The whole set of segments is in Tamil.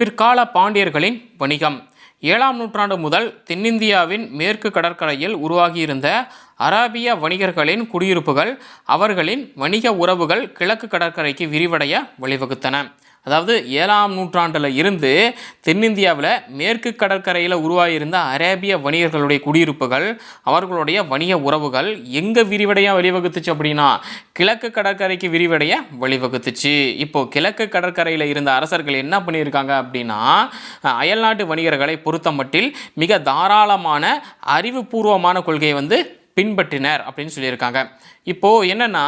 பிற்கால பாண்டியர்களின் வணிகம். ஏழாம் நூற்றாண்டு முதல் தென்னிந்தியாவின் மேற்கு கடற்கரையில் உருவாகியிருந்த அராபிய வணிகர்களின் குடியிருப்புகள் அவர்களின் வணிக உறவுகள் கிழக்கு கடற்கரைக்கு விரிவடைய வழிவகுத்தன. அதாவது ஏழாம் நூற்றாண்டில் இருந்து தென்னிந்தியாவில் மேற்கு கடற்கரையில் உருவாகியிருந்த அரேபிய வணிகர்களுடைய குடியிருப்புகள் அவர்களுடைய வணிக உறவுகள் எங்கே விரிவடைய வழிவகுத்துச்சு அப்படின்னா கிழக்கு கடற்கரைக்கு விரிவடைய வழிவகுத்துச்சு. இப்போது கிழக்கு கடற்கரையில் இருந்த அரசர்கள் என்ன பண்ணியிருக்காங்க அப்படின்னா அயல்நாட்டு வணிகர்களை பொறுத்தமட்டில் மிக தாராளமான அறிவுபூர்வமான கொள்கையை வந்து பின்பற்றினர் அப்படின்னு சொல்லியிருக்காங்க. இப்போது என்னென்னா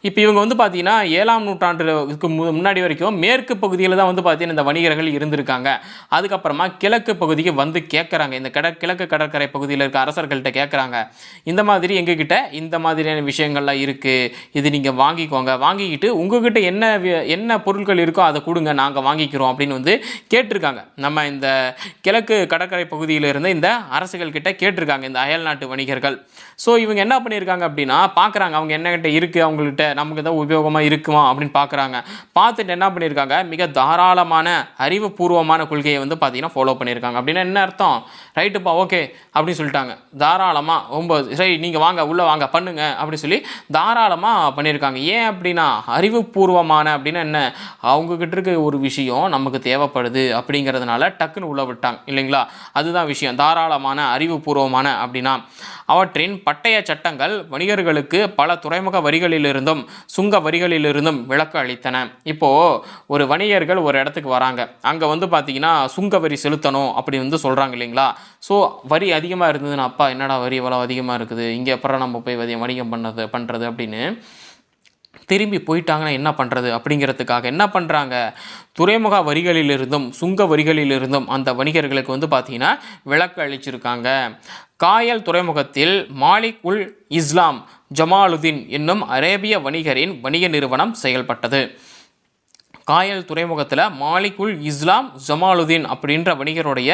இப்போ இவங்க வந்து பார்த்தீங்கன்னா ஏழாம் நூற்றாண்டுக்கு மு- முன்னாடி வரைக்கும் மேற்கு பகுதியில் தான் வந்து பார்த்தீங்கன்னா இந்த வணிகர்கள் இருந்திருக்காங்க. அதுக்கப்புறமா கிழக்கு பகுதிக்கு வந்து கேட்குறாங்க இந்த கட கிழக்கு கடற்கரை பகுதியில் இருக்க அரசர்கள்ட்ட கேட்குறாங்க இந்த மாதிரி எங்ககிட்ட இந்த மாதிரியான விஷயங்கள்லாம் இருக்குது இது நீங்கள் வாங்கிக்கோங்க. வாங்கிக்கிட்டு உங்ககிட்ட என்ன என்ன பொருட்கள் இருக்கோ அதை கொடுங்க. நாங்கள் வாங்கிக்கிறோம் அப்படின்னு வந்து கேட்டிருக்காங்க. நம்ம இந்த கிழக்கு கடற்கரை பகுதியில் இருந்த இந்த அரசுகள் கிட்ட கேட்டிருக்காங்க. இந்த அயல்நாட்டு வணிகர்கள். ஸோ இவங்க என்ன பண்ணியிருக்காங்க அப்படின்னா பார்க்குறாங்க அவங்க என்னகிட்ட இருக்குது அவங்கள்ட்ட நமக்கு தான் உபயோகமாக இருக்குமா அப்படின்னு பார்க்குறாங்க. பார்த்துட்டு என்ன பண்ணியிருக்காங்க? மிக தாராளமான அறிவுபூர்வமான கொள்கையை வந்து பார்த்தீங்கன்னா ஃபாலோ பண்ணியிருக்காங்க. அப்படின்னா என்ன அர்த்தம்? ரைட்டுப்பா ஓகே அப்படின்னு சொல்லிட்டாங்க. தாராளமாக ரொம்ப சரி நீங்கள் வாங்க உள்ளே வாங்க பண்ணுங்க அப்படின்னு சொல்லி தாராளமாக பண்ணியிருக்காங்க. ஏன் அப்படின்னா அறிவுபூர்வமான அப்படின்னா என்ன? அவங்கக்கிட்ட இருக்க ஒரு விஷயம் நமக்கு தேவைப்படுது அப்படிங்கிறதுனால டக்குன்னு உள்ள விட்டாங்க இல்லைங்களா? அதுதான் விஷயம். தாராளமான அறிவுபூர்வமான அப்படின்னா அவற்றின் பட்டய சட்டங்கள் வணிகர்களுக்கு பல துறைமுக வரிகளிலிருந்தும் சுங்க வரிகளிலிருந்தும் விலக்கு அளித்தன. இப்போ ஒரு வணிகர்கள் ஒரு இடத்துக்கு வராங்க. அங்கே வந்து பார்த்தீங்கன்னா சுங்க வரி செலுத்தணும் அப்படி வந்து சொல்கிறாங்க இல்லைங்களா? ஸோ வரி அதிகமாக இருந்ததுன்னா அப்பா என்னடா வரி இவ்வளோ அதிகமாக இருக்குது? இங்கே அப்புறம் நம்ம போய் வணிகம் பண்ணது பண்ணுறது அப்படின்னு திரும்பி போயிட்டாங்கன்னா என்ன பண்ணுறது அப்படிங்கிறதுக்காக என்ன பண்ணுறாங்க துறைமுக வரிகளிலிருந்தும் சுங்க வரிகளிலிருந்தும் அந்த வணிகர்களுக்கு வந்து பார்த்தீங்கன்னா விளக்கு அளிச்சிருக்காங்க. காயல் துறைமுகத்தில் மாலிக் உல் இஸ்லாம் ஜமாலுதீன் என்னும் அரேபிய வணிகரின் வணிக நிறுவனம் செயல்பட்டது. காயல் துறைமுகத்தில் மாலிகுல் இஸ்லாம் ஜமாலுதீன் அப்படின்ற வணிகருடைய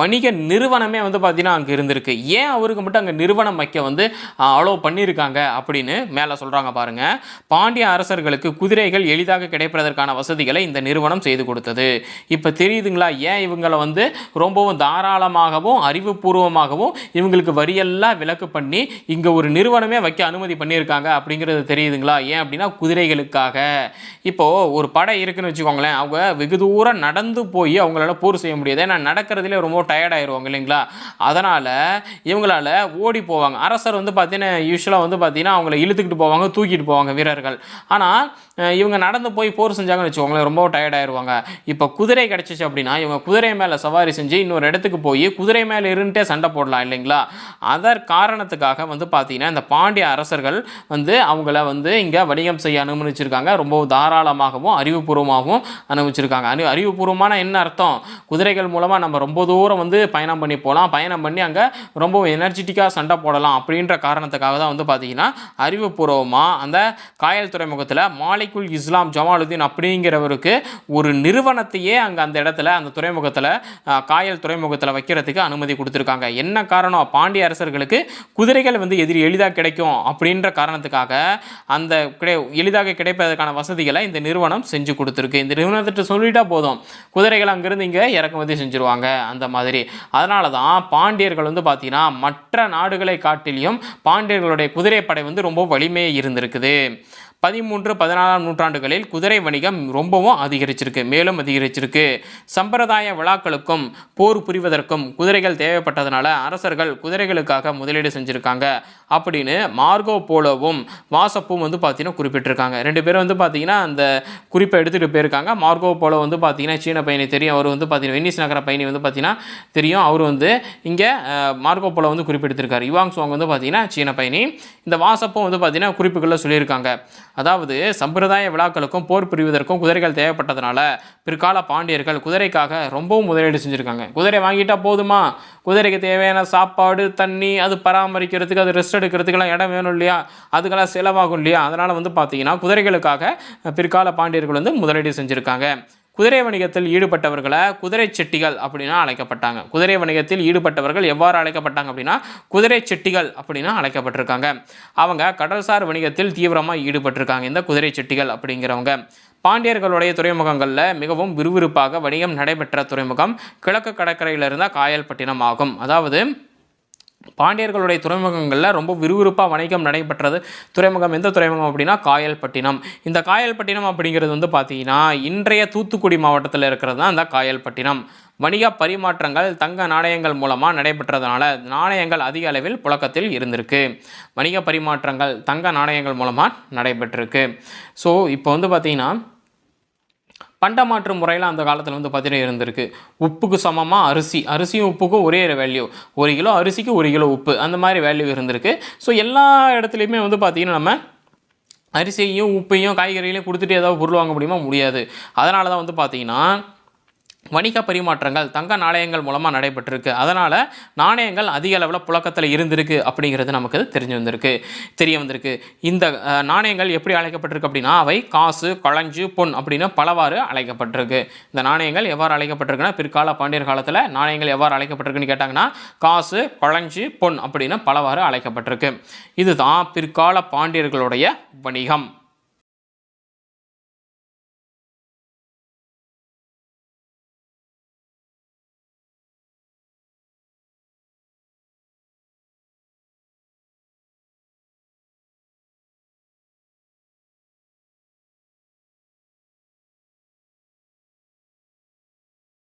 வணிக நிறுவனமே வந்து பார்த்தீங்கன்னா அங்கே இருந்திருக்கு. ஏன் அவருக்கு மட்டும் அங்கே நிறுவனம் வைக்க வந்து அலோவ் பண்ணியிருக்காங்க அப்படின்னு மேலே சொல்கிறாங்க பாருங்க. பாண்டிய அரசர்களுக்கு குதிரைகள் எளிதாக கிடைப்பதற்கான வசதிகளை இந்த நிறுவனம் செய்து கொடுத்தது. இப்போ தெரியுதுங்களா? ஏன் இவங்களை வந்து ரொம்பவும் தாராளமாகவும் அறிவுபூர்வமாகவும் இவங்களுக்கு வரியெல்லாம் விலக்கு பண்ணி இங்கே ஒரு நிறுவனமே வைக்க அனுமதி பண்ணியிருக்காங்க அப்படிங்கிறது தெரியுதுங்களா? ஏன் அப்படின்னா குதிரைகளுக்காக. இப்போது ஒரு படை இருக்குன்னு வச்சுக்கோங்களேன் அவங்க வெகு தூரம் நடந்து போய் அவங்களால போர் செய்ய முடியாது. ஏன்னா நடக்கிறதுலே ரொம்ப டயர்ட் ஆயிடுவாங்க இல்லைங்களா? அதனால் இவங்களால ஓடி போவாங்க. அரசர் வந்து பார்த்தீங்கன்னா யூஸ்வலாக வந்து பார்த்தீங்கன்னா அவங்கள இழுத்துக்கிட்டு போவாங்க தூக்கிட்டு போவாங்க வீரர்கள். ஆனால் இவங்க நடந்து போய் போர் செஞ்சாங்கன்னு வச்சுக்கோங்களேன் ரொம்ப டயர்ட் ஆயிடுவாங்க இப்போ குதிரை கிடச்சிச்சு அப்படின்னா இவங்க குதிரை மேலே சவாரி செஞ்சு இன்னொரு இடத்துக்கு போய் குதிரை மேலே இருந்துட்டே சண்டை போடலாம் இல்லைங்களா? அதர் காரணத்துக்காக வந்து பார்த்தீங்கன்னா இந்த பாண்டிய அரசர்கள் வந்து அவங்கள வந்து இங்கே வணிகம் செய்ய அனுமதிச்சிருக்காங்க. ரொம்ப தாராளமாகவும் அறிவுபூர்வமாகவும் அனுபவிச்சிருக்காங்க. அறி அறிவுபூர்வமான என்ன அர்த்தம்? குதிரைகள் மூலமாக நம்ம ரொம்ப தூரம் வந்து பயணம் பண்ணி போகலாம். பயணம் பண்ணி அங்கே ரொம்ப எனர்ஜெட்டிக்காக சண்டை போடலாம் அப்படின்ற காரணத்துக்காக தான் வந்து பார்த்தீங்கன்னா அறிவுபூர்வமாக அந்த காயல் துறைமுகத்தில் மாலிகுல் இஸ்லாம் ஜமாலுதீன் அப்படிங்கிறவருக்கு ஒரு நிறுவனத்தையே அங்கே அந்த இடத்துல அந்த துறைமுகத்தில் காயல் துறைமுகத்தில் வைக்கிறதுக்கு அனுமதி கொடுத்துருக்காங்க. என்ன காரணம்? பாண்டிய அரசர்களுக்கு குதிரைகள் வந்து எதிரி எளிதாக கிடைக்கும் அப்படின்ற காரணத்துக்காக அந்த கிடை எளிதாக கிடைப்பதற்கான வசதிகளை இந்த நிறுவனம் செஞ்சு கொடுத்துருக்கு. இந்த நிறுவனத்திட்ட சொல்லிட்டா போதும். குதிரைகள் அங்கேருந்து இங்கே இறக்குமதி செஞ்சுருவாங்க. அந்த மாதிரி. அதனால தான் பாண்டியர்கள் வந்து பார்த்தீங்கன்னா மற்ற நாடுகளை காட்டிலையும் பாண்டியர்களுடைய குதிரைப்படை வந்து ரொம்ப வலிமையாக இருந்திருக்குது. பதிமூன்று பதினாலாம் நூற்றாண்டுகளில் குதிரை வணிகம் ரொம்பவும் அதிகரிச்சிருக்கு. மேலும் அதிகரிச்சிருக்கு. சம்பிரதாய விழாக்களுக்கும் போர் புரிவதற்கும் குதிரைகள் தேவைப்பட்டதுனால அரசர்கள் குதிரைகளுக்காக முதலீடு செஞ்சுருக்காங்க. அப்படின்னு மார்கோ போலோவும் வாசப்பும் வந்து பார்த்தீங்கன்னா குறிப்பிட்டிருக்காங்க. ரெண்டு பேரும் வந்து பார்த்தீங்கன்னா அந்த குறிப்பை எடுத்து எடுத்துகிட்டு போயிருக்காங்க மார்கோ போலோ வந்து பார்த்தீங்கன்னா சீன பயணி தெரியும். அவர் வந்து பார்த்தீங்கன்னா வெனிஸ் நகர பயணி வந்து பார்த்தீங்கன்னா தெரியும். அவர் வந்து இங்கே மார்கோ போலோ வந்து குறிப்பிட்டிருக்காரு. யுவாங் சுவாங் வந்து பார்த்தீங்கன்னா சீன பயணி. இந்த வாசப்பும் வந்து பார்த்தீங்கன்னா குறிப்புகளில் சொல்லியிருக்காங்க. அதாவது சம்பிரதாய விழாக்களுக்கும் போர் புரிவதற்கும் குதிரைகள் தேவைப்பட்டதுனால பிற்கால பாண்டியர்கள் குதிரைக்காக ரொம்பவும் முதலீடு செஞ்சுருக்காங்க. குதிரை வாங்கிட்டா போதுமா? குதிரைக்கு தேவையான சாப்பாடு தண்ணி அது பராமரிக்கிறதுக்கு அது ரெஸ்ட் எடுக்கிறதுக்கெல்லாம் இடம் வேணும் இல்லையா? அதுக்கெல்லாம் செலவாகும் இல்லையா? அதனால் வந்து பார்த்தீங்கன்னா குதிரைகளுக்காக பிற்கால பாண்டியர்கள் வந்து முதலீடு செஞ்சுருக்காங்க. குதிரை வணிகத்தில் ஈடுபட்டவர்களை குதிரை செட்டிகள் அப்படின்னா அழைக்கப்பட்டாங்க. குதிரை வணிகத்தில் ஈடுபட்டவர்கள் எவ்வாறு அழைக்கப்பட்டாங்க அப்படின்னா குதிரை செட்டிகள் அப்படின்னா அழைக்கப்பட்டிருக்காங்க. அவங்க கடல்சார் வணிகத்தில் தீவிரமாக ஈடுபட்டிருக்காங்க. இந்த குதிரை செட்டிகள் அப்படிங்கிறவங்க. பாண்டியர்களுடைய துறைமுகங்களில் மிகவும் விறுவிறுப்பாக வணிகம் நடைபெற்ற துறைமுகம் கிழக்கு கடற்கரையில் இருந்த காயல்பட்டினம் ஆகும். அதாவது பாண்டியர்களுடைய துறைமுகங்களில் ரொம்ப விறுவிறுப்பாக வணிகம் நடைபெற்றது. துறைமுகம் எந்த துறைமுகம் அப்படின்னா காயல்பட்டினம். இந்த காயல்பட்டினம் அப்படிங்கிறது வந்து பார்த்தீங்கன்னா இன்றைய தூத்துக்குடி மாவட்டத்தில் இருக்கிறது தான் இந்த காயல்பட்டினம். வணிக பரிமாற்றங்கள் தங்க நாணயங்கள் மூலமாக நடைபெற்றதுனால நாணயங்கள் அதிக அளவில் புழக்கத்தில் இருந்திருக்கு. வணிக பரிமாற்றங்கள் தங்க நாணயங்கள் மூலமாக நடைபெற்றிருக்கு. ஸோ இப்போ வந்து பார்த்திங்கன்னா பண்டமாற்று முறையில் அந்த காலத்தில் வந்து பார்த்தீங்கன்னா இருந்திருக்கு. உப்புக்கு சமமாக அரிசி. அரிசியும் உப்புக்கும் ஒரே வேல்யூ ஒரு கிலோ அரிசிக்கு ஒரு கிலோ உப்பு. அந்த மாதிரி வேல்யூ இருந்திருக்கு. ஸோ எல்லா இடத்துலையுமே வந்து பார்த்திங்கன்னா நம்ம அரிசியையும் உப்பையும் காய்கறிகளையும் கொடுத்துட்டு ஏதாவது பொருள் வாங்க முடியுமா? முடியாது. அதனால தான் வந்து பார்த்தீங்கன்னா வணிக பரிமாற்றங்கள் தங்க நாணயங்கள் மூலமாக நடைபெற்றிருக்கு. அதனால் நாணயங்கள் அதிக அளவில் புழக்கத்தில் இருந்திருக்கு அப்படிங்கிறது நமக்கு தெரிஞ்சு வந்திருக்கு. தெரிய வந்திருக்கு. இந்த நாணயங்கள் எப்படி அழைக்கப்பட்டிருக்கு அப்படின்னா அவை காசு கொழஞ்சு பொன் அப்படின்னு பலவாறு அழைக்கப்பட்டிருக்கு. இந்த நாணயங்கள் எவ்வாறு அழைக்கப்பட்டிருக்குன்னா பிற்கால பாண்டியர் காலத்தில் நாணயங்கள் எவ்வாறு அழைக்கப்பட்டிருக்குன்னு கேட்டாங்கன்னா காசு கொழஞ்சு பொன் அப்படின்னு பலவாறு அழைக்கப்பட்டிருக்கு. இதுதான் பிற்கால பாண்டியர்களுடைய வணிகம்.